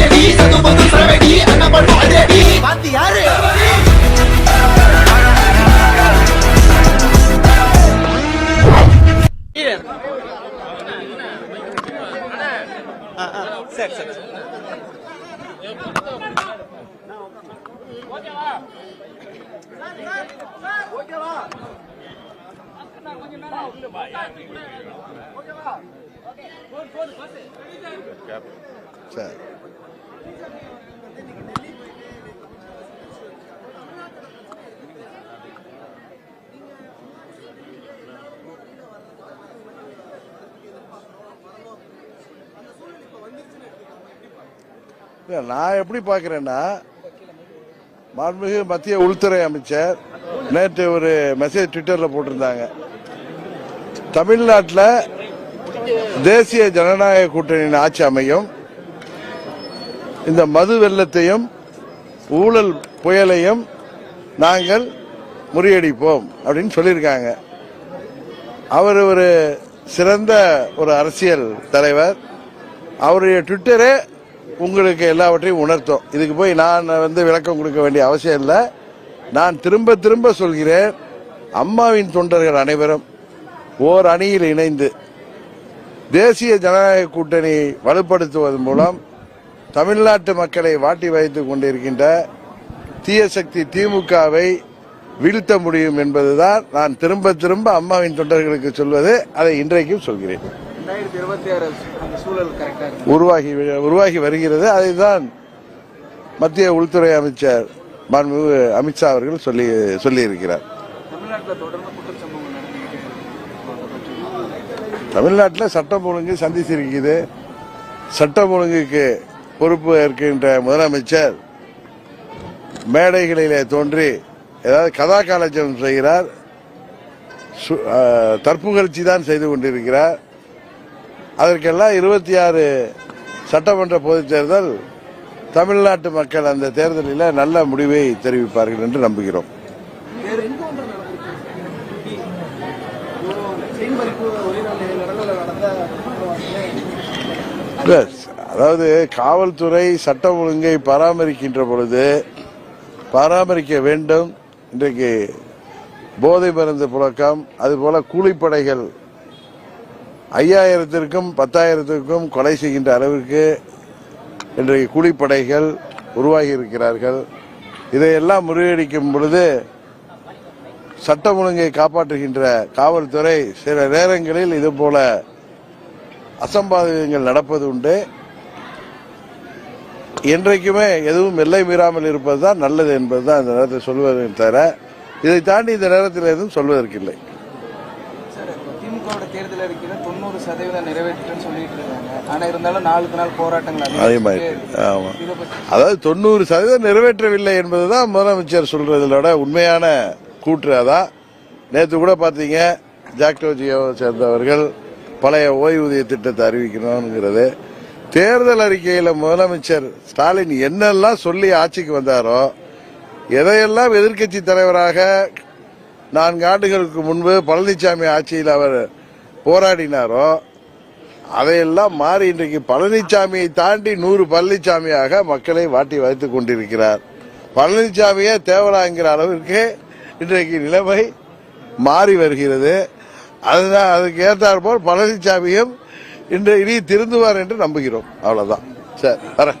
அதிரடி சது பொது சரவெடி அண்ணன் பண்ணும் அதிரடி பாத்தி யாரு? சரி சரி சரி இல்லை நான் எப்படி பார்க்குறேன்னா மாண்புமிகு மத்திய உள்துறை அமைச்சர் நேற்று ஒரு மெசேஜ் ட்விட்டர்ல போட்டிருந்தாங்க. தமிழ்நாட்டில் தேசிய ஜனநாயக கூட்டணியின் ஆட்சி அமையும். இந்த மது வெள்ளத்தையும் ஊழல் புயலையும் நாங்கள் முறியடிப்போம் அப்படின்னு சொல்லியிருக்காங்க. அவர் ஒரு சிறந்த ஒரு அரசியல் தலைவர். அவருடைய ட்விட்டரே உங்களுக்கு எல்லாவற்றையும் உணர்த்தும். இதுக்கு போய் நான் வந்து விளக்கம் கொடுக்க வேண்டிய அவசியம் இல்லை. நான் திரும்ப திரும்ப சொல்கிறேன். அம்மாவின் தொண்டர்கள் அனைவரும் ஓர் அணியில் இணைந்து தேசிய ஜனநாயக கூட்டணி வலுப்படுத்துவதன் மூலம் தமிழ்நாட்டு மக்களை வாட்டி வைத்துக் கொண்டிருக்கின்ற தீய சக்தி திமுகவை வீழ்த்த முடியும் என்பதுதான் நான் திரும்ப திரும்ப அம்மாவின் தொண்டர்களுக்கு சொல்வது. அதை இன்றைக்கும் சொல்கிறேன். ரெண்டாயிரத்தி இருபத்தி ஆறு சூழல் கரெக்டா இருக்கு உருவாகி உருவாகி வருகிறது. அதைதான் மத்திய உள்துறை அமைச்சர் மாண்புமிகு அமித்ஷா அவர்கள் சொல்லி சொல்லியிருக்கிறார். தமிழ்நாட்டில் சட்டம் ஒழுங்கு சந்திச்சிருக்குது சட்டம் ஒழுங்குக்கு பொறுப்பு ஏற்கின்ற முதலமைச்சர் மேடைகளிலே தோன்றி ஏதாவது கதா காலட்சம் செய்கிறார் தற்புகழ்ச்சி தான் செய்து கொண்டிருக்கிறார். அதற்கெல்லாம் இருபத்தி ஆறு சட்டமன்ற பொதுத் தேர்தல் தமிழ்நாட்டு மக்கள் அந்த தேர்தலில் நல்ல முடிவை தெரிவிப்பார்கள் என்று நம்புகிறோம். அதாவது காவல்துறை சட்டம் ஒழுங்கை பராமரிக்கின்ற பொழுது பராமரிக்க வேண்டும். இன்றைக்கு போதை மருந்து புழக்கம் அதுபோல கூலிப்படைகள் ஐயாயிரத்திற்கும் பத்தாயிரத்திற்கும் கொலை செய்கின்ற அளவிற்கு இன்றைக்கு கூலிப்படைகள் உருவாகி இருக்கிறார்கள். இதையெல்லாம் முறியடிக்கும் பொழுது சட்டம் ஒழுங்கை காப்பாற்றுகின்ற காவல்துறை சில நேரங்களில் இது போல நடப்பது உண்டு. என்றைக்குமே எதுவும் எல்லை மீறாமல் இருப்பதுதான் நல்லது என்பதுதான் இந்த நேரத்தில் சொல்வதை தவிர இதை தாண்டி இந்த நேரத்தில் எதுவும் சொல்வதற்கில்லை சார் திமுகவோட தேர்தல் அறிக்கையில தொண்ணூறு சதவீதம் நிறைவேற்றுன்னு சொல்லிட்டு இருக்காங்க. ஆனா இருந்தாலும் நாளுக்கு நாள் போராட்டங்கள் அதிகமாயிட்டு அதிகமாகிட்டே ஆமா இருக்கு. இதை பத்தி அதாவது தொண்ணூறு சதவீதம் நிறைவேற்றவில்லை என்பதுதான் முதலமைச்சர் சொல்றதிலோட உண்மையான கூற்று அதான் நேற்று கூட பார்த்தீங்க ஜாக்டோஜியோவை சேர்ந்தவர்கள் பழைய ஓய்வூதிய திட்டத்தை அறிவிக்கணுங்கிறது தேர்தல் அறிக்கையில் முதலமைச்சர் ஸ்டாலின் என்னெல்லாம் சொல்லி ஆட்சிக்கு வந்தாரோ எதையெல்லாம் எதிர்க்கட்சி தலைவராக நான்கு ஆண்டுகளுக்கு முன்பு பழனிசாமி ஆட்சியில் அவர் போராடினாரோ அதையெல்லாம் மாறி இன்றைக்கு பழனிசாமியை தாண்டி நூறு பழனிசாமியாக மக்களை வாட்டி வைத்துக் கொண்டிருக்கிறார். பழனிசாமியே தேவலாங்கிற அளவிற்கு இன்றைக்கு நிலைமை மாறி வருகிறது. அதுதான் அதுக்கு ஏற்றாற் போல் பழனிசாமியும் இன்று இனி திருந்துவார் என்று நம்புகிறோம். அவ்வளவுதான். சரி வரேன்.